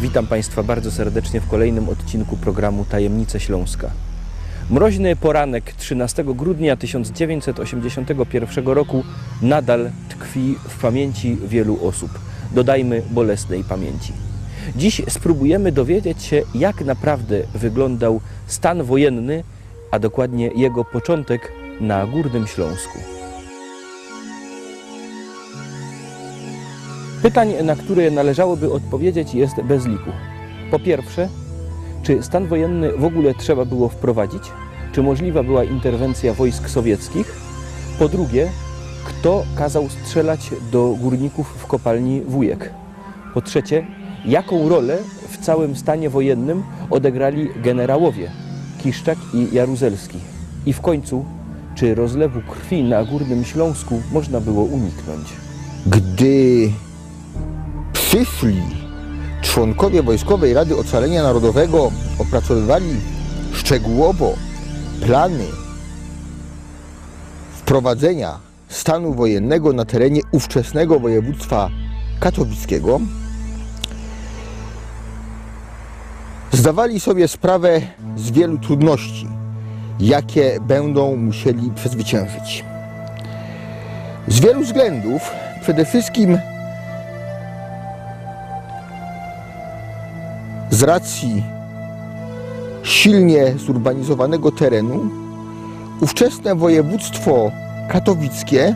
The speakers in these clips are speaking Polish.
Witam Państwa bardzo serdecznie w kolejnym odcinku programu Tajemnice Śląska. Mroźny poranek 13 grudnia 1981 roku nadal tkwi w pamięci wielu osób. Dodajmy bolesnej pamięci. Dziś spróbujemy dowiedzieć się, jak naprawdę wyglądał stan wojenny, a dokładnie jego początek na Górnym Śląsku. Pytań, na które należałoby odpowiedzieć, jest bez liku. Po pierwsze, czy stan wojenny w ogóle trzeba było wprowadzić? Czy możliwa była interwencja wojsk sowieckich? Po drugie, kto kazał strzelać do górników w kopalni Wujek? Po trzecie, jaką rolę w całym stanie wojennym odegrali generałowie Kiszczak i Jaruzelski? I w końcu, czy rozlewu krwi na Górnym Śląsku można było uniknąć? Gdy przyszli członkowie Wojskowej Rady Ocalenia Narodowego, opracowywali szczegółowo plany wprowadzenia stanu wojennego na terenie ówczesnego województwa katowickiego, zdawali sobie sprawę z wielu trudności, jakie będą musieli przezwyciężyć. Z wielu względów, przede wszystkim z racji silnie zurbanizowanego terenu, ówczesne województwo katowickie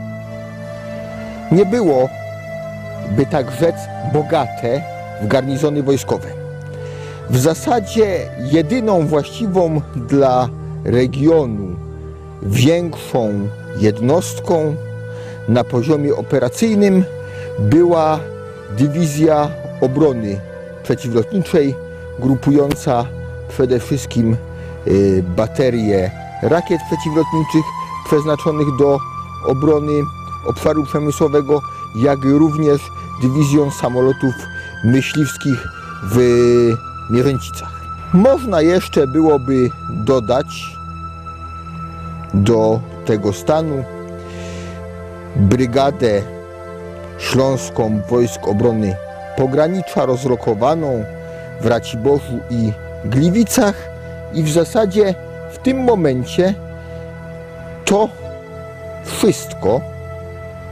nie było, by tak rzec, bogate w garnizony wojskowe. W zasadzie jedyną właściwą dla regionu większą jednostką na poziomie operacyjnym była dywizja obrony przeciwlotniczej, grupująca przede wszystkim y, baterie rakiet przeciwlotniczych przeznaczonych do obrony obszaru przemysłowego, jak również dywizją samolotów myśliwskich w Mierzęcicach. Można jeszcze byłoby dodać do tego stanu Brygadę Śląską Wojsk Obrony Pogranicza rozlokowaną w Raciborzu i Gliwicach i w zasadzie w tym momencie to wszystko,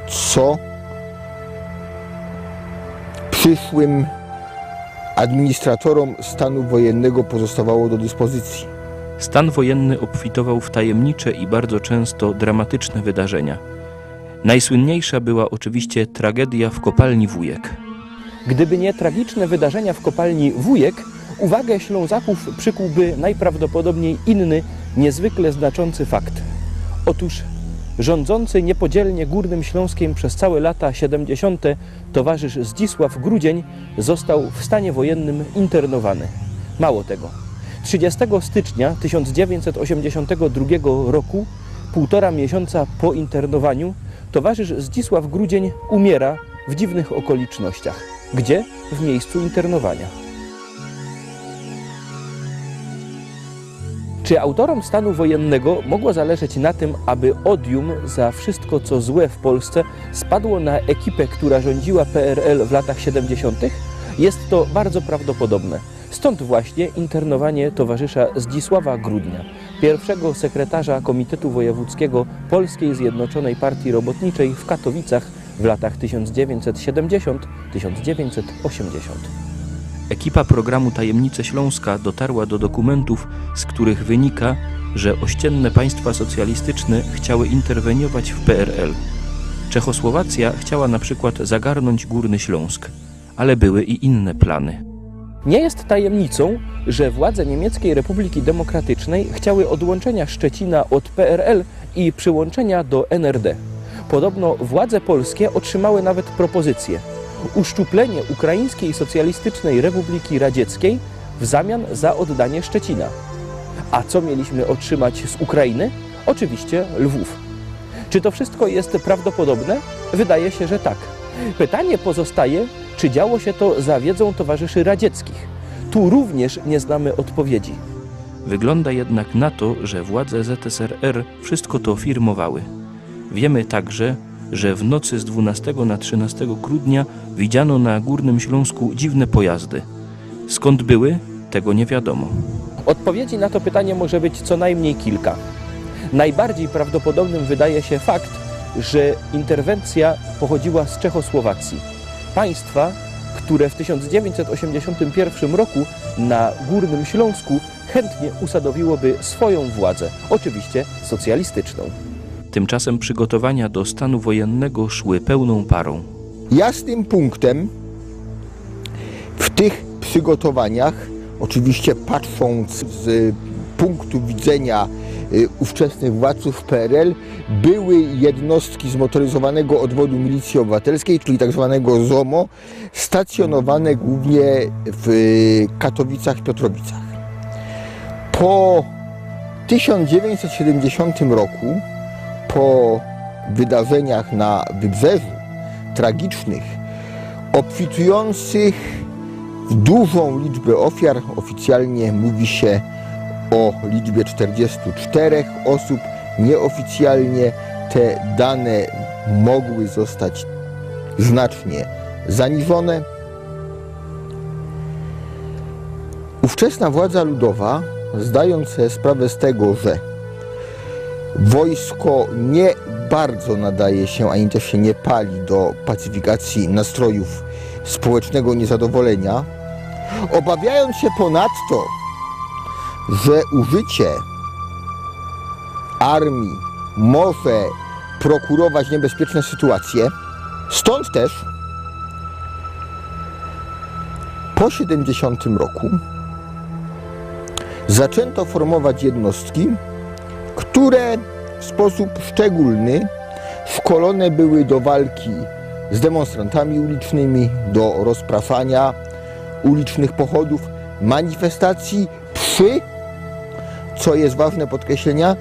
co przyszłym administratorom stanu wojennego pozostawało do dyspozycji. Stan wojenny obfitował w tajemnicze i bardzo często dramatyczne wydarzenia. Najsłynniejsza była oczywiście tragedia w kopalni Wujek. Gdyby nie tragiczne wydarzenia w kopalni Wujek, uwagę Ślązaków przykułby najprawdopodobniej inny, niezwykle znaczący fakt. Otóż rządzący niepodzielnie Górnym Śląskiem przez całe lata 70. towarzysz Zdzisław Grudzień został w stanie wojennym internowany. Mało tego, 30 stycznia 1982 roku, półtora miesiąca po internowaniu, towarzysz Zdzisław Grudzień umiera w dziwnych okolicznościach. Gdzie? W miejscu internowania. Czy autorom stanu wojennego mogło zależeć na tym, aby odium za wszystko co złe w Polsce spadło na ekipę, która rządziła PRL w latach 70.? Jest to bardzo prawdopodobne. Stąd właśnie internowanie towarzysza Zdzisława Grudnia, pierwszego sekretarza Komitetu Wojewódzkiego Polskiej Zjednoczonej Partii Robotniczej w Katowicach w latach 1970-1980. Ekipa programu Tajemnice Śląska dotarła do dokumentów, z których wynika, że ościenne państwa socjalistyczne chciały interweniować w PRL. Czechosłowacja chciała na przykład zagarnąć Górny Śląsk, ale były i inne plany. Nie jest tajemnicą, że władze Niemieckiej Republiki Demokratycznej chciały odłączenia Szczecina od PRL i przyłączenia do NRD. Podobno władze polskie otrzymały nawet propozycję uszczuplenie Ukraińskiej Socjalistycznej Republiki Radzieckiej w zamian za oddanie Szczecina. A co mieliśmy otrzymać z Ukrainy? Oczywiście Lwów. Czy to wszystko jest prawdopodobne? Wydaje się, że tak. Pytanie pozostaje, czy działo się to za wiedzą towarzyszy radzieckich. Tu również nie znamy odpowiedzi. Wygląda jednak na to, że władze ZSRR wszystko to firmowały. Wiemy także, że w nocy z 12 na 13 grudnia widziano na Górnym Śląsku dziwne pojazdy. Skąd były, tego nie wiadomo. Odpowiedzi na to pytanie może być co najmniej kilka. Najbardziej prawdopodobnym wydaje się fakt, że interwencja pochodziła z Czechosłowacji, państwa, które w 1981 roku na Górnym Śląsku chętnie usadowiłoby swoją władzę, oczywiście socjalistyczną. Tymczasem przygotowania do stanu wojennego szły pełną parą. Jasnym punktem w tych przygotowaniach, oczywiście patrząc z punktu widzenia y, ówczesnych władców PRL, były jednostki zmotoryzowanego odwodu milicji obywatelskiej, czyli tak zwanego ZOMO, stacjonowane głównie w Katowicach i Piotrowicach. Po 1970 roku, po wydarzeniach na Wybrzeżu, tragicznych, obfitujących w dużą liczbę ofiar. Oficjalnie mówi się o liczbie 44 osób. Nieoficjalnie te dane mogły zostać znacznie zaniżone. Ówczesna władza ludowa, zdając sobie sprawę z tego, że wojsko nie bardzo nadaje się, ani też się nie pali do pacyfikacji nastrojów społecznego niezadowolenia, obawiając się ponadto, że użycie armii może prokurować niebezpieczne sytuacje. Stąd też po 70 roku zaczęto formować jednostki, które w sposób szczególny szkolone były do walki z demonstrantami ulicznymi, do rozpraszania ulicznych pochodów, manifestacji przy, co jest ważne podkreślenia,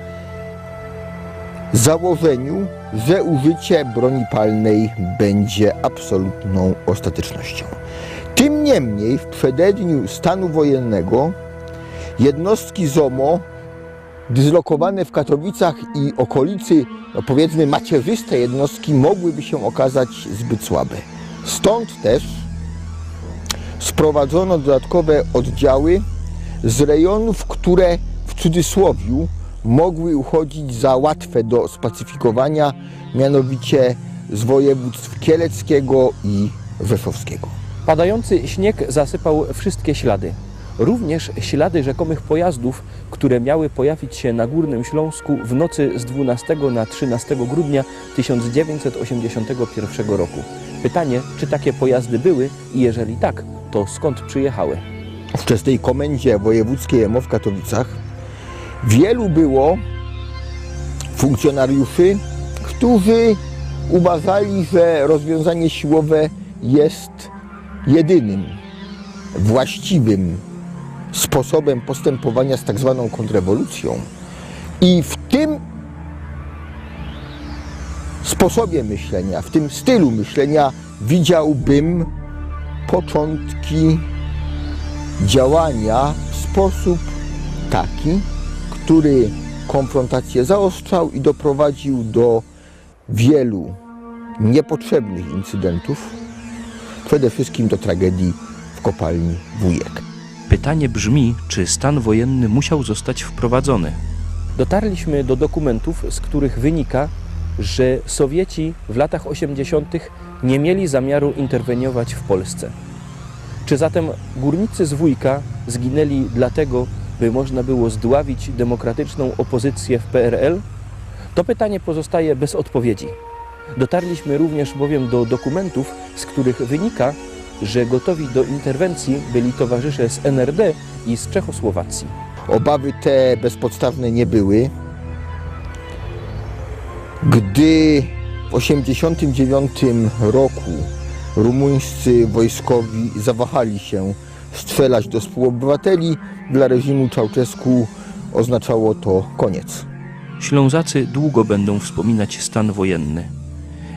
założeniu, że użycie broni palnej będzie absolutną ostatecznością. Tym niemniej w przededniu stanu wojennego jednostki ZOMO dyslokowane w Katowicach i okolicy, no powiedzmy macierzyste jednostki mogłyby się okazać zbyt słabe. Stąd też sprowadzono dodatkowe oddziały z rejonów, które w cudzysłowiu mogły uchodzić za łatwe do spacyfikowania, mianowicie z województw kieleckiego i rzeszowskiego. Padający śnieg zasypał wszystkie ślady. Również ślady rzekomych pojazdów, które miały pojawić się na Górnym Śląsku w nocy z 12 na 13 grudnia 1981 roku. Pytanie, czy takie pojazdy były i jeżeli tak, to skąd przyjechały? w wczesnej komendzie wojewódzkiej MO w Katowicach wielu było funkcjonariuszy, którzy uważali, że rozwiązanie siłowe jest jedynym właściwym sposobem postępowania z tak zwaną kontrrewolucją. I w tym sposobie myślenia, w tym stylu myślenia widziałbym początki działania w sposób taki, który konfrontację zaostrzał i doprowadził do wielu niepotrzebnych incydentów, przede wszystkim do tragedii w kopalni Wujek. Pytanie brzmi, czy stan wojenny musiał zostać wprowadzony. Dotarliśmy do dokumentów, z których wynika, że Sowieci w latach 80. nie mieli zamiaru interweniować w Polsce. Czy zatem górnicy z Wujka zginęli dlatego, by można było zdławić demokratyczną opozycję w PRL? To pytanie pozostaje bez odpowiedzi. Dotarliśmy również bowiem do dokumentów, z których wynika, że gotowi do interwencji byli towarzysze z NRD i z Czechosłowacji. Obawy te bezpodstawne nie były, gdy w 1989 roku rumuńscy wojskowi zawahali się strzelać do współobywateli, dla reżimu Czałczesku oznaczało to koniec. Ślązacy długo będą wspominać stan wojenny.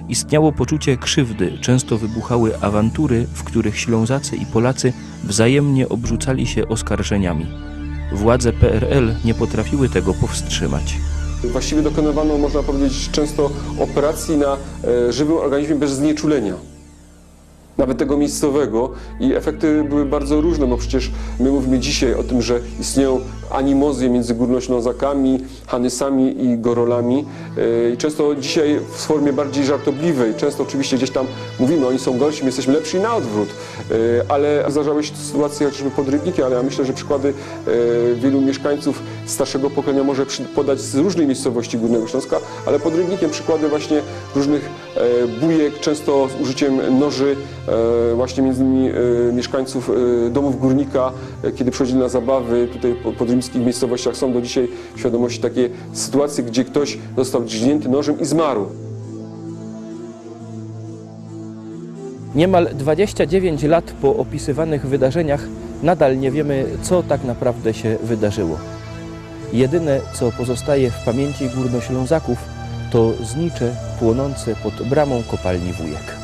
Istniało poczucie krzywdy, często wybuchały awantury, w których Ślązacy i Polacy wzajemnie obrzucali się oskarżeniami. Władze PRL nie potrafiły tego powstrzymać. Właściwie dokonywano, można powiedzieć, często operacji na e, żywym organizmie bez znieczulenia. nawet tego miejscowego i efekty były bardzo różne, bo przecież my mówimy dzisiaj o tym, że istnieją animozje między Górnoślązakami, Hanysami i Gorolami. I często dzisiaj w formie bardziej żartobliwej, często oczywiście gdzieś tam mówimy, oni są gorsi, my jesteśmy lepsi na odwrót, Yy, ale zdarzały się sytuacje chociażby pod Rybnikiem, ale ja myślę, że przykłady yy, wielu mieszkańców starszego pokolenia może podać z różnej miejscowości Górnego Śląska, ale pod Rybnikiem przykłady właśnie różnych e, bujek, często z użyciem noży, e, właśnie między innymi e, mieszkańców e, domów górnika, e, kiedy przychodzili na zabawy, tutaj po podrymskich miejscowościach są do dzisiaj świadomości takie sytuacje, gdzie ktoś został dźgnięty nożem i zmarł. Niemal 29 lat po opisywanych wydarzeniach nadal nie wiemy, co tak naprawdę się wydarzyło. Jedyne, co pozostaje w pamięci górnoślązaków, to znicze płonące pod bramą kopalni Wujek.